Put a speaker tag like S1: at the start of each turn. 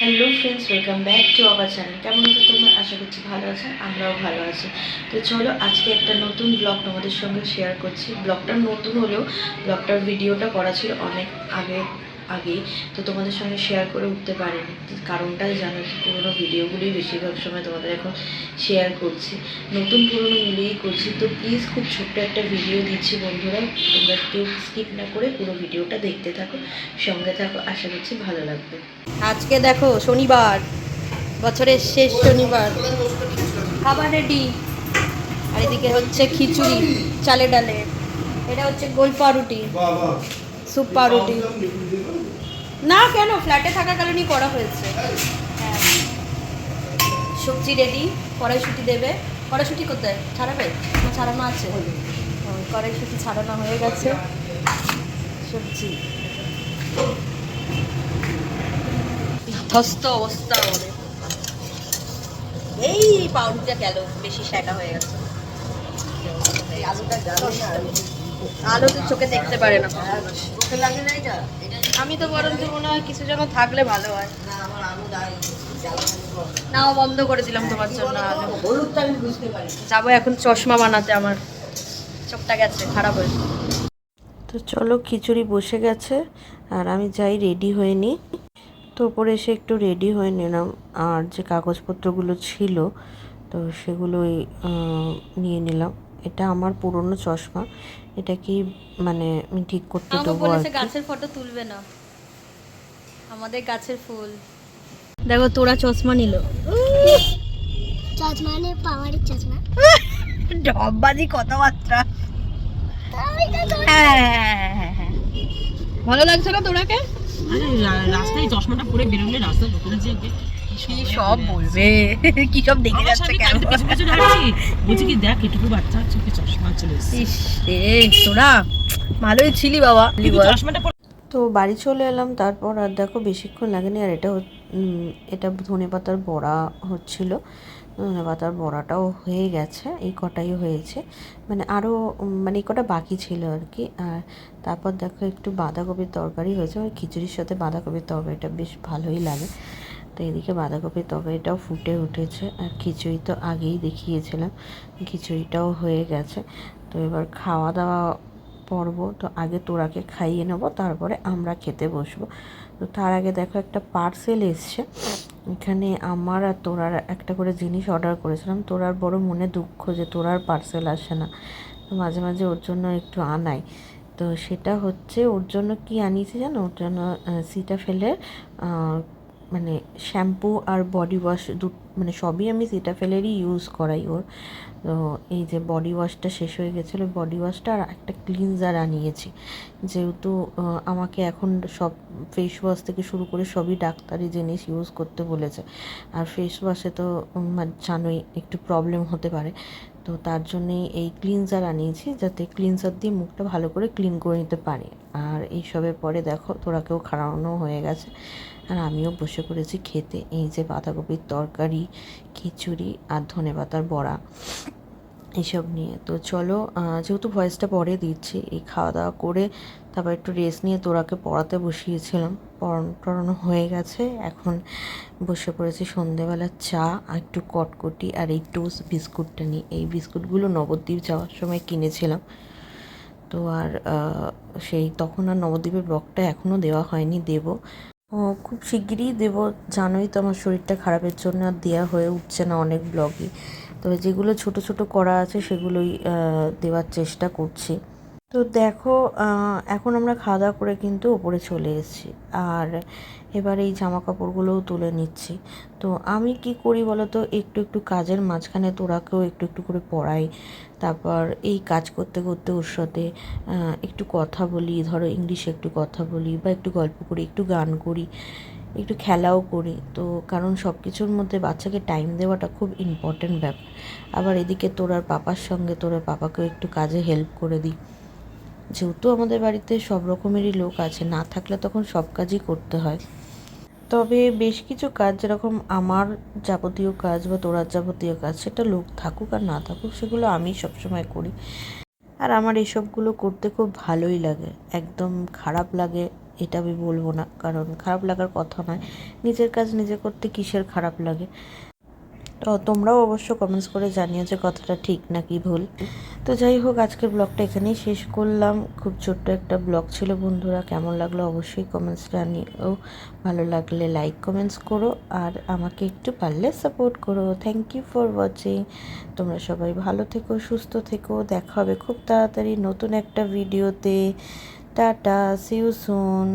S1: Hello friends welcome back to our channel কেমন আছো তোমরা? আশা করছি ভালো আছো, আমরাও ভালো আছি। তো চলো, আজকে একটা নতুন ব্লগ তোমাদের সঙ্গে শেয়ার করছি। ব্লগটা নতুন হলেও ব্লগটার ভিডিওটা করা ছিল অনেক আগে, আগেই। তো তোমাদের সঙ্গে শেয়ার করে উঠতে পারিনি। কারণটাই জানো পুরোনো ভিডিওগুলোই বেশিরভাগ সময় তোমাদের এখন শেয়ার করছি। নতুন, পুরনো মিলিয়েই করছি। তো প্লিজ খুব ছোট্ট একটা ভিডিও দিচ্ছি বন্ধুরা। তোমরা কেউ স্কিপ না করে পুরো ভিডিওটা দেখতে থাকো, সঙ্গে থাকো। আশা করছি ভালো লাগবে।
S2: আজকে দেখো শনিবার, বছরের শেষ শনিবার। খাবার রেডি আর এদিকে হচ্ছে খিচুড়ি চালে ডালে। এটা হচ্ছে গোল পাউরুটি, স্যুপ পাউরুটি। না, কেন? ফ্ল্যাটে থাকাকালীনই করা হয়েছে। হ্যাঁ। সবজি রেডি কড়াইশুটি দেবে। কড়াইশুটি কোথায়? ছাড়াবে? না, ছাড়ানো আছে? কড়াইশুটি ছাড়ানো হয়ে গেছে। সবজি। বিধ্বস্ত অবস্থা ওরে এই পাউরুটিটা গেল বেশি সেটা হয়ে গেছে? আলু তো চোখে দেখতে পারে না। আমি তো বরঞ্চ মনে হয় কিছু যেন থাকলে ভালো হয়। নাও বন্ধ করে দিলাম তোমার জন্য আলু। যাব এখন চশমা বানাতে আমার চোখটা গেছে খারাপ হয়েছে।
S1: তো চলো খিচুড়ি বসে গেছে আর আমি যাই রেডি হয়ে নিই। তো ওপরে এসে একটু রেডি হয়ে নিলাম। আর যে কাগজপত্রগুলো ছিল তো সেগুলোই নিয়ে নিলাম। এটা আমার পুরনো চশমা। এটা কি মানে আমি ঠিক করতে দেবো
S2: গাছের ফটো তুলবে না। আমাদের গাছের ফুল। দেখো তোরা চশমা নিল।
S3: চশমা মানে পাওয়ারের চশমা।
S2: ডববাজি কথাবার্তা।
S3: তো তোর
S2: হ্যাঁ, ভালো লাগছে না তোরাকে?
S4: আরে রাস্তায় চশমাটা পরে বেরোলে যে কি
S2: কি সব বলবে? কি সব দেখে যাচ্ছে কেন?
S4: গাড়িতে পিছু পিছু ডাকছি বলছি কি দেখ এটুকু বাচ্চা চোখে চশমা চলে এসেছে।
S2: তোরা ভালোই ছিলি বাবা
S4: চশমাটা
S1: তো বাড়ি চলে এলাম তারপর আর দেখো বেশিক্ষণ লাগেনি আর এটা হচ- উম, এটা ধনে পাতার বড়া হচ্ছিল। ধনে পাতার বড়াটাও হয়ে গেছে, এই কটাই হয়েছে। মানে আরও মানে এই কটা বাকি ছিল আর কি। আর তারপর দেখো একটু বাঁধাকপির তরকারি হয়েছে আর খিচুড়ির সাথে বাঁধাকপির তরকারিটা বেশ ভালোই লাগে। তো এদিকে বাঁধাকপির তরকারিটাও ফুটে উঠেছে, আর খিচুড়ি তো আগেই দেখিয়েছিলাম, খিচুড়িটাও হয়ে গেছে। তো এবার খাওয়া দাওয়া পর্ব, তো আগে তোরাকে খাইয়ে নেব, তারপরে আমরা খেতে বসবো। তো তার আগে দেখো একটা পার্সেল এসছে। এখানে আমার আর তোরার একটা করে জিনিস অর্ডার করেছিলাম। তোরার বড় মনে দুঃখ যে তোরার পার্সেল আসে না। তো মাঝে মাঝে ওর জন্য একটু আনাই। তো সেটা হচ্ছে ওর জন্য কি আনিয়েছি জানো? ওর জন্য সিটা ফেলে মানে শ্যাম্পু আর বডি ওয়াশ দু মানে সবই আমি সিটাফেলেরই ইউজ করাই ওর। তো এই যে বডি ওয়াশটা শেষ হয়ে গেছিল বডি ওয়াশটা আর একটা ক্লিনজার আনিয়েছি। যেহেতু আমাকে এখন সব ফেস ওয়াশ থেকে শুরু করে সবই ডাক্তারি জিনিস ইউজ করতে বলেছে। আর ফেস ওয়াশে তো মানে জানোই একটু প্রবলেম হতে পারে। তো তার জন্যেই এই ক্লিনজার আনিয়েছি যাতে ক্লিনজার দিয়ে মুখটা ভালো করে ক্লিন করে নিতে পারি। আর এইসবের পরে দেখো, তোরাকেও খাওয়ানো হয়ে গেছে। আর আমিও বসে পড়েছি খেতে। এই যে বাঁধাকপির তরকারি খিচুড়ি আর ধনে পাতার বড়া এইসব নিয়ে। তো চলো যেহেতু ভয়েসটা পরে দিচ্ছি, এই খাওয়া দাওয়া করে তারপর একটু রেস্ট নিয়ে তোরাকে পড়াতে বসিয়েছিলাম। পড়ানো টড়ানো হয়ে গেছে, এখন বসে পড়েছি সন্ধেবেলা চা আর একটু কটকটি আর এই টোস্ট বিস্কুটটা নিই এই বিস্কুটগুলো নবদ্বীপ যাওয়ার সময় কিনেছিলাম। তো আর সেই তখন আর নবদ্বীপের ব্লগটা এখনও দেওয়া হয়নি, দেবো। ও, খুব শিগগিরই দেবো। জানোই তো আমার শরীরটা খারাপের জন্য আর দেওয়া হয়ে উঠছে না অনেক ব্লগই তবে যেগুলো ছোট ছোট করা আছে সেগুলোই দেওয়ার চেষ্টা করছি। তো দেখো এখন আমরা খাওয়া দাওয়া করে কিন্তু ওপরে চলে এসেছি। আর এবার এই জামা কাপড়গুলোও তুলে নিচ্ছি। তো আমি কি করি বলো তো একটু একটু কাজের মাঝখানে তোরাকেও একটু একটু করে পড়াই। তারপর এই কাজ করতে করতে ওর সাথে একটু কথা বলি। ধরো ইংলিশে একটু কথা বলি বা একটু গল্প করি, একটু গান করি, একটু খেলাও করি। তো কারণ সব কিছুর মধ্যে বাচ্চাকে টাইম দেওয়াটা খুব ইম্পর্ট্যান্ট ব্যাপার। আবার এদিকে তোরার পাপার সঙ্গে তোরার পাপাকেও একটু কাজে হেল্প করে দিই। যেহেতু আমাদের বাড়িতে সব রকমেরই লোক আছে, না থাকলে তখন সব কাজই করতে হয়। তবে বেশ কিছু কাজ, যেরকম আমার যাবতীয় কাজ বা তোরার যাবতীয় কাজ, সেটা লোক থাকুক আর না থাকুক, সেগুলো আমি সবসময় করি। আর আমার এসবগুলো করতে খুব ভালোই লাগে। একদম খারাপ লাগে, এটা আমি বলব না। কারণ খারাপ লাগার কথা নয়, নিজের কাজ নিজে করতে কিসের খারাপ লাগে? তো তোমরাও অবশ্য কমেন্টস করে জানিও যে কথাটা ঠিক নাকি ভুল। তো যাই হোক, আজকের ব্লগটা এখানেই শেষ করলাম। খুব ছোট্ট একটা ব্লগ ছিল বন্ধুরা, কেমন লাগল অবশ্যই কমেন্টস জানিও। ভালো লাগলে লাইক কমেন্টস করো আর আমাকে একটু পারলে সাপোর্ট করো। থ্যাংক ইউ ফর ওয়াচিং তোমরা সবাই ভালো থেকো, সুস্থ থেকো। দেখা হবে খুব তাড়াতাড়ি নতুন একটা ভিডিওতে টাটা সিউ সুন